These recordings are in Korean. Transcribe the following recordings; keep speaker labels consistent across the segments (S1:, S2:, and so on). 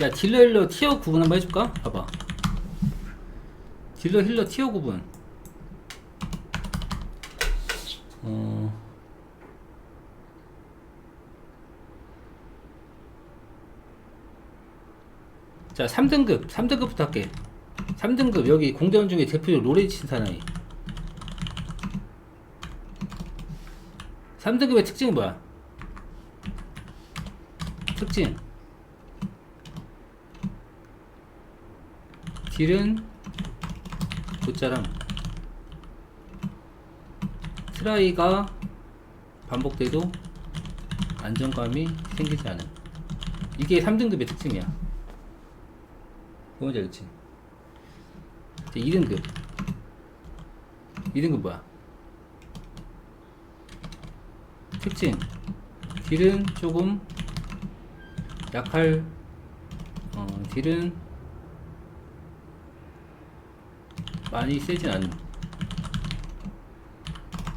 S1: 야 딜러 힐러 티어 구분 한번 해줄까? 봐봐. 딜러 힐러 티어 구분. 어... 자 3등급. 3등급부터 할게 3등급. 여기 공대원 중에 대표적 로레이 친 사나이. 3등급의 특징은 뭐야? 특징 딜은 곧자람 트라이가 반복돼도 안정감이 생기지 않음. 이게 3등급의 특징이야. 뭔지 알지? 2등급. 2등급 뭐야? 특징. 딜은 조금 약할 어, 딜은 많이 세진 않음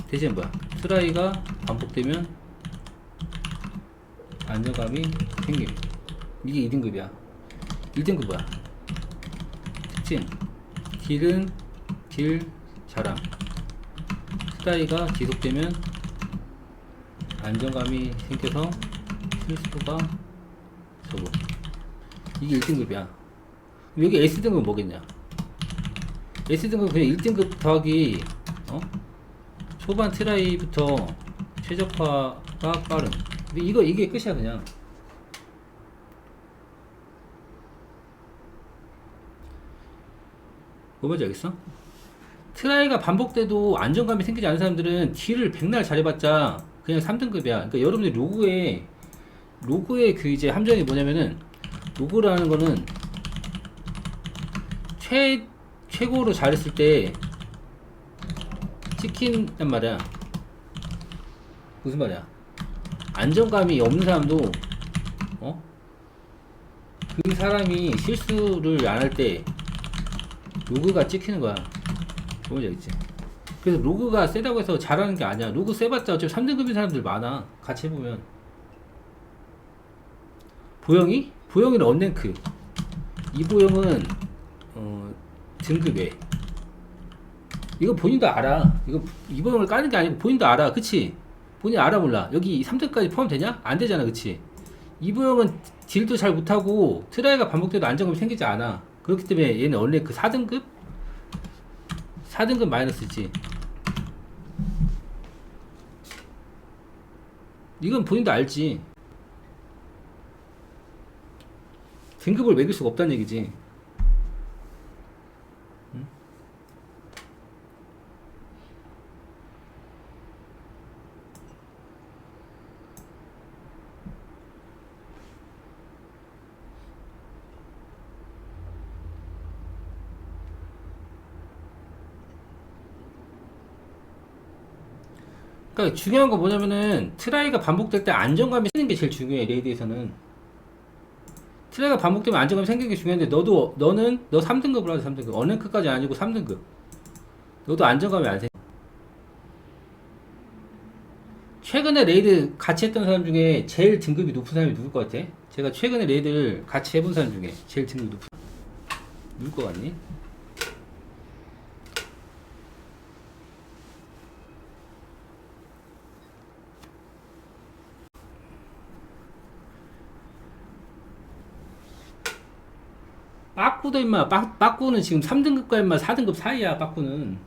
S1: 대신 뭐야? 트라이가 반복되면 안정감이 생김 이게 2등급이야. 1등급 뭐야? 특징. 딜은 딜 자랑 트라이가 지속되면 안정감이 생겨서 실수가 적어. 이게 1등급이야. 여기 S등급은 뭐겠냐 S등급 그냥 1등급 더하기 어? 초반 트라이부터 최적화가 빠른 근데 이거 이게 끝이야 그냥 뭐 뭔지 알겠어? 트라이가 반복돼도 안정감이 생기지 않은 사람들은 딜을 백날 잘해봤자 그냥 3등급이야. 그러니까 여러분들 로그에 로그의 그 이제 함정이 뭐냐면은 로그라는 거는 최 최고로 잘했을 때 찍힌단 말이야. 무슨 말이야? 안정감이 없는 사람도 어? 그 사람이 실수를 안 할 때 로그가 찍히는 거야. 뭔지 알겠지? 그래서 로그가 세다고 해서 잘하는 게 아니야. 로그 세봤자 어차피 3등급인 사람들 많아. 같이 해보면. 보영이? 보영이는 언랭크. 이보영은, 어, 등급에. 이거 본인도 알아. 이거 이보영을 까는 게 아니고 본인도 알아. 그치? 본인 알아 몰라. 여기 3등까지 포함되냐? 안 되잖아. 그치? 이보영은 딜도 잘 못하고 트라이가 반복돼도 안정감이 생기지 않아. 그렇기 때문에 얘는 원래 그 4등급? 4등급 마이너스지. 이건 본인도 알지. 등급을 매길 수가 없다는 얘기지. 그러니까 중요한 거 뭐냐면은 트라이가 반복될 때 안정감이 생기는 게 제일 중요해 레이드에서는. 트라이가 반복되면 안정감이 생기는 게 중요한데 너도 너는 너 3등급으로 하자 3등급. 어랭크까지 아니고 3등급. 너도 안정감이 안 생겨. 최근에 레이드 같이 했던 사람 중에 제일 등급이 높은 사람이 누굴 것 같아? 제가 최근에 레이드를 같이 해본 사람 중에 제일 등급이 높은 누굴 것 같니? 빠꾸도 임마 빠, 빠꾸는 지금 3등급과 임마 4등급 사이야 빠꾸는